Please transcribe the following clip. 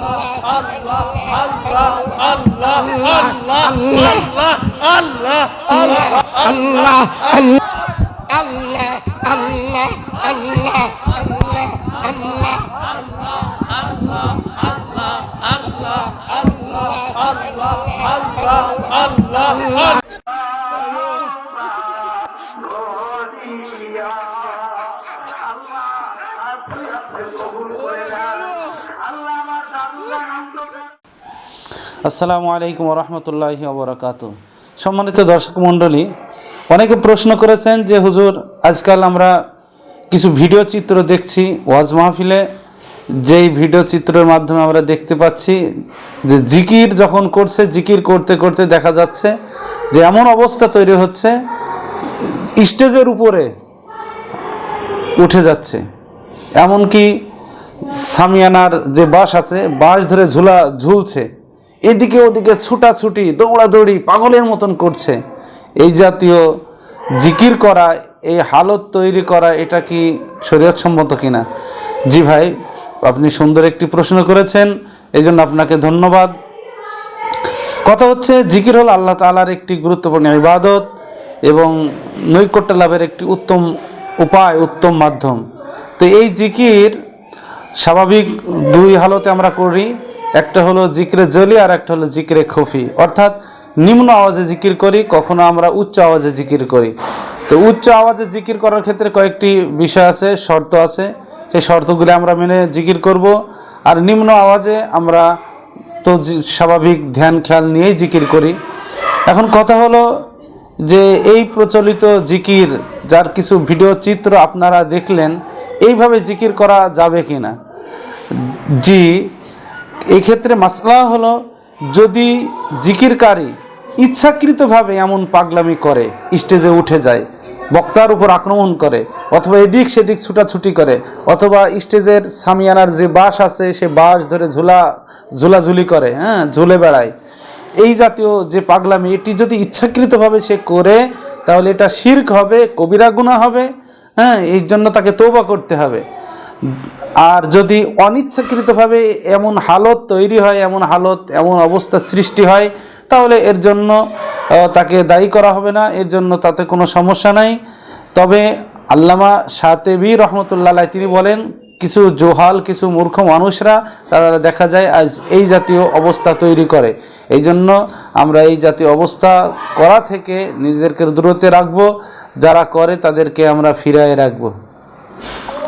Allah আসসালামু আলাইকুম রহমতুল্লাহি ওবরাকাত সম্মানিত দর্শক মণ্ডলী, অনেকে প্রশ্ন করেছেন যে, হুজুর, আজকাল আমরা কিছু ভিডিও চিত্র দেখছি ওয়াজ মাহফিলে। যেই ভিডিও চিত্রের মাধ্যমে আমরা দেখতে পাচ্ছি যে, জিকির যখন করছে, জিকির করতে করতে দেখা যাচ্ছে যে, এমন অবস্থা তৈরি হচ্ছে, স্টেজের উপরে উঠে যাচ্ছে। এমনকি সামিয়ানার যে বাস আছে বাস ধরে ঝুলা, ঝুলছে। এদিকে ওদিকে ছুটাছুটি, দৌড়াদৌড়ি পাগলের মতন করছে। এই জাতীয় জিকির করা, এই হালত তৈরি করা, এটা কি শরীয়তসম্মত কিনা? জি ভাই, আপনি সুন্দর একটি প্রশ্ন করেছেন এই জন্য আপনাকে ধন্যবাদ। কথা হচ্ছে, জিকির হল আল্লাহ তালার একটি গুরুত্বপূর্ণ ইবাদত এবং নৈকট্য লাভের একটি উত্তম উপায়, উত্তম মাধ্যম। তো এই জিকির স্বাভাবিক দুই হালতে আমরা করি। একটা হলো জিক্রে জলি আর একটা হলো জিকিরে খফি। অর্থাৎ নিম্ন আওয়াজে জিকির করি, কখনো আমরা উচ্চ আওয়াজে জিকির করি। তো উচ্চ আওয়াজে জিকির করার ক্ষেত্রে কয়েকটি বিষয় আছে, শর্ত আছে। সেই শর্তগুলি আমরা মেনে জিকির করব। আর নিম্ন আওয়াজে আমরা তো স্বাভাবিক ধ্যান, খেয়াল নিয়েই জিকির করি। এখন কথা হলো যে এই প্রচলিত জিকির, যার কিছু ভিডিও চিত্র আপনারা দেখলেন, এইভাবে জিকির করা যাবে কি না জি এই ক্ষেত্রে মাসলা হলো যদি জিকিরকারী ইচ্ছাকৃতভাবে এমন পাগলামি করে, স্টেজে উঠে যায়, বক্তার উপর আক্রমণ করে, অথবা এদিক সেদিক ছুটাছুটি করে, অথবা স্টেজের সামিয়ানার যে বাস আছে, সে বাস ধরে ঝুলা, ঝুলাঝুলি করে হ্যাঁ ঝুলে বেড়ায়। এই জাতীয় যে পাগলামি, এটি যদি ইচ্ছাকৃতভাবে সে করে, তাহলে এটা শির্ক হবে, কবিরা গুণা হবে হ্যাঁ এই জন্য তাকে তৌবা করতে হবে। আর যদি অনিচ্ছাকৃতভাবে এমন হালত তৈরি হয়, এমন হালত, এমন অবস্থা সৃষ্টি হয়, তাহলে এর জন্য তাকে দায়ী করা হবে না। এর জন্য তাতে কোনো সমস্যা নাই। তবে আল্লামা সাতেবি রহমতুল্লাহ তিনি বলেন, কিছু জোহাল, কিছু মূর্খ মানুষরা, তারা দেখা যায় আজ এই জাতীয় অবস্থা তৈরি করে। এই জন্য আমরা এই জাতীয় অবস্থা করা থেকে নিজেদেরকে দূরত্বে রাখব। যারা করে তাদেরকে আমরা ফিরায় রাখব।